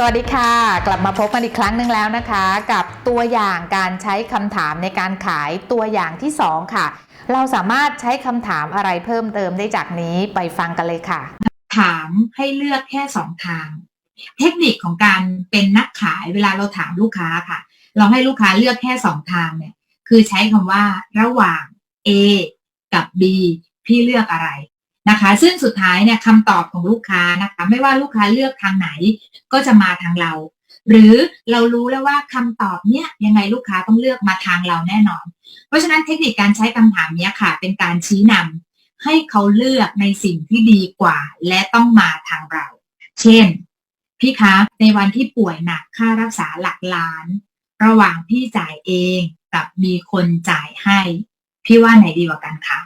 สวัสดีค่ะ กลับมาพบกันอีกครั้งหนึ่งแล้วนะคะ กับตัวอย่างการใช้คำถามในการขายตัวอย่างที่ 2 ค่ะ เราสามารถใช้คำถามอะไรเพิ่มเติมได้จากนี้ไปฟังกันเลยค่ะ ถามให้เลือกแค่สองทาง เทคนิคของการเป็นนักขายเวลาเราถามลูกค้าค่ะ เราให้ลูกค้าเลือกแค่สองทางเนี่ยคือใช้คำว่าระหว่าง A กับ B พี่เลือกอะไร นะคะ ซึ่งสุดท้ายเนี่ยคำตอบของลูกค้านะคะ ไม่ว่าลูกค้าเลือกทางไหนก็จะมาทางเรา หรือเรารู้แล้วว่าคำตอบเนี่ยยังไงลูกค้าต้องเลือกมาทางเราแน่นอน เพราะฉะนั้นเทคนิคการใช้คำถามเนี้ยค่ะ เป็นการชี้นำให้เขาเลือกในสิ่งที่ดีกว่า และต้องมาทางเรา เช่น พี่คะในวันที่ป่วยหนักค่ารักษาหลักล้าน ระหว่างพี่จ่ายเองกับมีคนจ่ายให้ พี่ว่าไหนดีกว่ากันคะ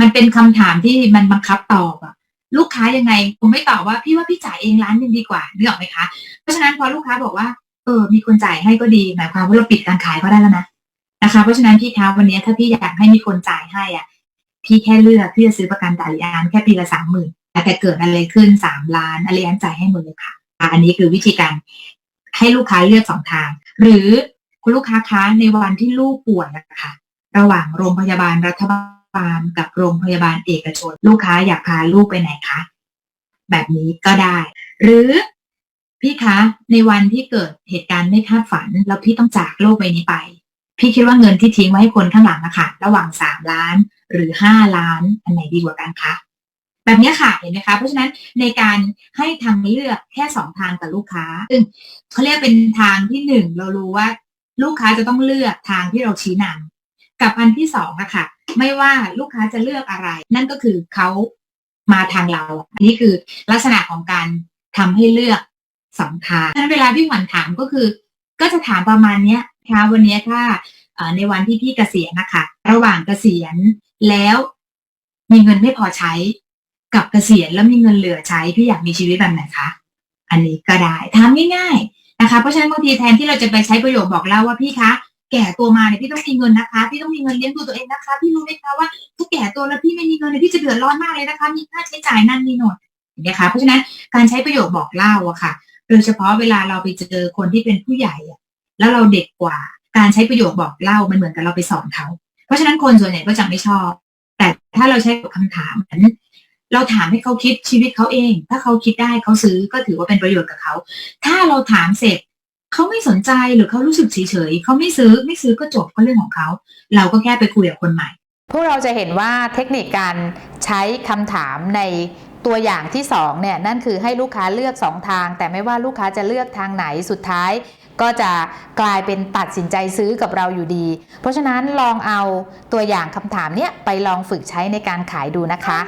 มันเป็นคำถามที่มันบังคับตอบอะลูกค้ายังไงผมไม่ตอบว่าพี่ว่าพี่จ่ายเองล้านหนึงดีกว่านึกออกไหมคะ เพราะฉะนั้นพอลูกค้าบอกว่าเออ มีคนจ่ายให้ก็ดีหมายความว่าเราปิดการขายก็ได้แล้วนะนะคะ เพราะฉะนั้นพี่คะวันนี้ถ้าพี่อยากให้มีคนจ่ายให้อะ พี่แค่เลือกที่จะซื้อประกันตาลิอานแค่ปีละสามหมื่นแต่เกิดอะไรขึ้นสามล้านอาลิอันจ่ายให้หมดเลยค่ะ อันนี้คือวิธีการให้ลูกค้าเลือกสองทาง หรือคุณลูกค้าคะในวันที่ลูกป่วยอะคะระหว่างโรงพยาบาลรัฐบาล ฟาร์มกับโรงพยาบาลเอกชน ลูกค้าอยากพาลูกไปไหนคะ แบบนี้ก็ได้ หรือพี่คะ ในวันที่เกิดเหตุการณ์ไม่คาดฝัน แล้วพี่ต้องจากโลกใบนี้ไป พี่คิดว่าเงินที่ทิ้งไว้ให้คนข้างหลังอะค่ะระหว่างสามล้าน หรือห้าล้าน อันไหนดีกว่ากันคะแบบนี้ค่ะเห็นไหมคะ เพราะฉะนั้นในการให้ทางเลือกแค่สองทางกับลูกค้า ซึ่งเขาเรียกเป็นทางที่หนึ่งเรารู้ว่า ลูกค้าจะต้องเลือกทางที่เราชี้นำกับอันที่สองอะค่ะ ไม่ว่าลูกค้าจะเลือกอะไร นั่นก็คือเขามาทางเรา อันนี้คือลักษณะของการทำให้เลือกสองทางฉะนั้นเวลาพี่หวันถามก็คือ ก็จะถามประมาณเนี้ยนะคะวันนี้ถ้าในวันที่พี่เกษียณนะคะ ระหว่างเกษียณแล้วมีเงินไม่พอใช้ กับเกษียณแล้วมีเงินเหลือใช้พี่อยากมีชีวิตแบบไหนคะอันนี้ก็ได้ถามง่ายๆนะคะ เพราะฉะนั้นบางทีแทนที่เราจะไปใช้ประโยคบอกเล่าว่าพี่คะ แก่ตัวมาเนี่ยพี่ต้องมีเงินนะคะ พี่ต้องมีเงินเลี้ยงดูตัวเองนะคะ พี่รู้ไหมคะว่าถ้าแก่ตัวแล้วพี่ไม่มีเงินเนี่ยพี่จะเดือดร้อนมากเลยนะคะ มีค่าใช้จ่ายนั่นนี่โน่นนะคะเพราะฉะนั้นการใช้ประโยคบอกเล่าอะค่ะ โดยเฉพาะเวลาเราไปเจอคนที่เป็นผู้ใหญ่อะแล้วเราเด็กกว่า การใช้ประโยคบอกเล่ามันเหมือนกับเราไปสอนเขา เพราะฉะนั้นคนส่วนใหญ่ก็จะไม่ชอบ แต่ถ้าเราใช้คำถามนั้นเราถามให้เขาคิดชีวิตเขาเอง ถ้าเขาคิดได้เขาซื้อก็ถือว่าเป็นประโยชน์กับเขา ถ้าเราถามเสร็จ เขาไม่สนใจหรือเขารู้สึกเฉยๆเขาไม่ซื้อไม่ซื้อก็จบก็เรื่องของเขา เราก็แค่ไปคุยกับคนใหม่ พวกเราจะเห็นว่าเทคนิคการใช้คำถามในตัวอย่างที่2เนี่ยนั่นคือให้ลูกค้าเลือก 2 ทาง แต่ไม่ว่าลูกค้าจะเลือกทางไหนสุดท้าย ก็จะกลายเป็นตัดสินใจซื้อกับเราอยู่ดี เพราะฉะนั้นลองเอาตัวอย่างคำถามเนี้ยไปลองฝึกใช้ในการขายดูนะคะ